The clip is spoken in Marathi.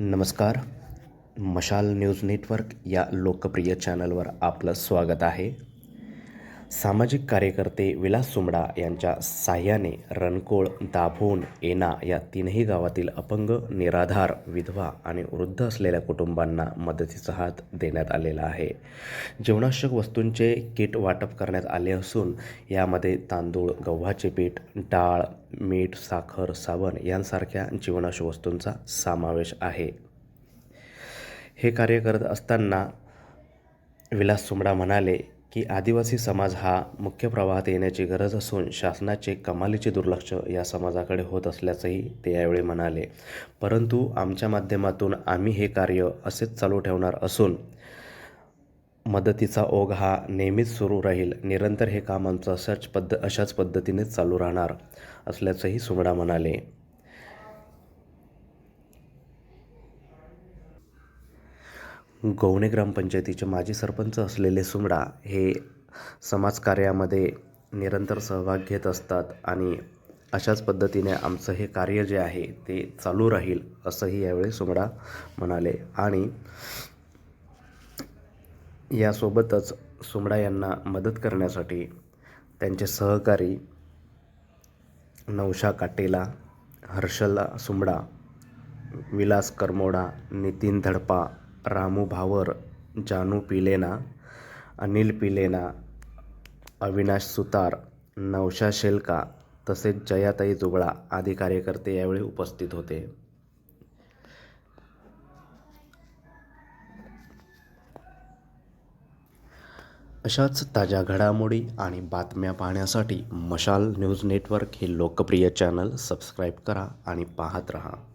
नमस्कार. मशाल न्यूज नेटवर्क या लोकप्रिय चॅनलवर आपलं स्वागत आहे. सामाजिक कार्यकर्ते विलास सुमडा यांच्या साह्याने रणकोळ दाभोण येना या तीनही गावातील अपंग निराधार विधवा आणि वृद्ध असलेल्या कुटुंबांना मदतीचा हात देण्यात आलेला आहे. जीवनावश्यक वस्तूंचे किट वाटप करण्यात आले असून यामध्ये तांदूळ गव्हाचे पीठ डाळ मीठ साखर साबण यांसारख्या जीवनावश्यक वस्तूंचा समावेश आहे. हे कार्य करत असताना विलास सुमडा म्हणाले की आदिवासी समाज हा मुख्य प्रवाहात येण्याची गरज असून शासनाचे कमालीचे दुर्लक्ष या समाजाकडे होत असल्याचंही ते यावेळी म्हणाले. परंतु आमच्या माध्यमातून आम्ही हे कार्य असेच चालू ठेवणार असून मदतीचा ओघ हा नेहमीच सुरू राहील. निरंतर हे काम आमचं अशाच पद्ध अशाच पद्धतीनेच चालू राहणार असल्याचंही सुमडा म्हणाले. गवणे ग्रामपंचायतीचे माजी सरपंच असलेले सुमडा हे समाजकार्यामध्ये निरंतर सहभाग घेत असतात आणि अशाच पद्धतीने आमचं हे कार्य जे आहे ते चालू राहील असंही यावेळी सुमडा म्हणाले. आणि यासोबतच सुमडा यांना मदत करण्यासाठी त्यांचे सहकारी नवशा काटेला हर्षला सुमडा विलास करमोडा नितीन धडपा रामू भावर जानू पिलेना अनिल पिलेना अविनाश सुतार नवशा शेलका तसेच जयाताई जुगळा आदी कार्यकर्ते यावेळी उपस्थित होते. अशाच ताज्या घडामोडी आणि बातम्या पाहण्यासाठी मशाल न्यूज नेटवर्क हे लोकप्रिय चॅनल सबस्क्राईब करा आणि पाहत रहा.